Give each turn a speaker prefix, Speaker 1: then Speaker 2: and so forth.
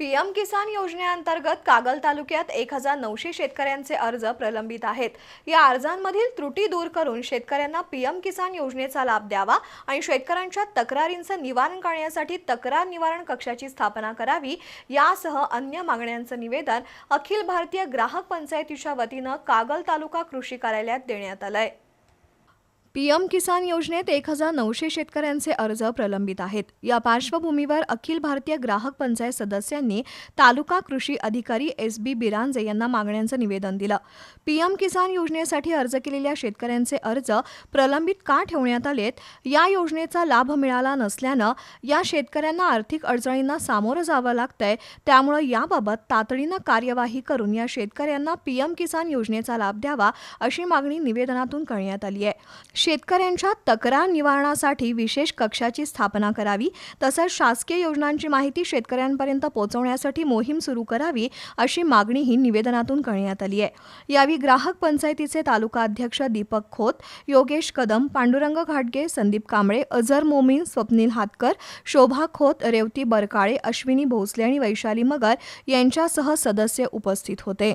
Speaker 1: PM किसान योजनेअंतर्गत कागल तालुक्यात एक हजार नऊशे शेतकऱ्यांचे अर्ज प्रलंबित आहेत. या अर्जांमधील त्रुटी दूर करून शेतकऱ्यांना पीएम किसान योजनेचा लाभ द्यावा आणि शेतकऱ्यांच्या तक्रारींचं निवारण करण्यासाठी तक्रार निवारण कक्षाची स्थापना करावी यासह अन्य मागण्यांचं निवेदन अखिल भारतीय ग्राहक पंचायतीच्या वतीनं कागल तालुका कृषी कार्यालयात देण्यात आलं आहे पीएम किसान योजनेत एक हजार नऊशे शेतकऱ्यांचे अर्ज प्रलंबित आहेत. या पार्श्वभूमीवर अखिल भारतीय ग्राहक पंचायत सदस्यांनी तालुका कृषी अधिकारी एस बी बिरांजे यांना मागण्यांचं निवेदन दिलं. पीएम किसान योजनेसाठी अर्ज केलेल्या शेतकऱ्यांचे अर्ज प्रलंबित का ठेवण्यात आलेत? या योजनेचा लाभ मिळाला नसल्यानं या शेतकऱ्यांना आर्थिक अडचणींना सामोरं जावं लागतंय. त्यामुळं याबाबत तातडीनं कार्यवाही करून या शेतकऱ्यांना पीएम किसान योजनेचा लाभ द्यावा अशी मागणी निवेदनातून करण्यात आली आहे. शेतकऱ्यांच्या तक्रार निवारणासाठी विशेष कक्षाची स्थापना करावी तसंच शासकीय योजनांची माहिती शेतकऱ्यांपर्यंत पोहोचवण्यासाठी मोहीम सुरू करावी अशी मागणीही निवेदनातून करण्यात आली आहे. यावेळी ग्राहक पंचायतीचे तालुका अध्यक्ष दीपक खोत योगेश कदम पांडुरंग घाटगे संदीप कांबळे अझर मोमीन स्वप्नील हातकर शोभा खोत रेवती बरकाळे अश्विनी भोसले आणि वैशाली मगर यांच्यासह सदस्य उपस्थित होते.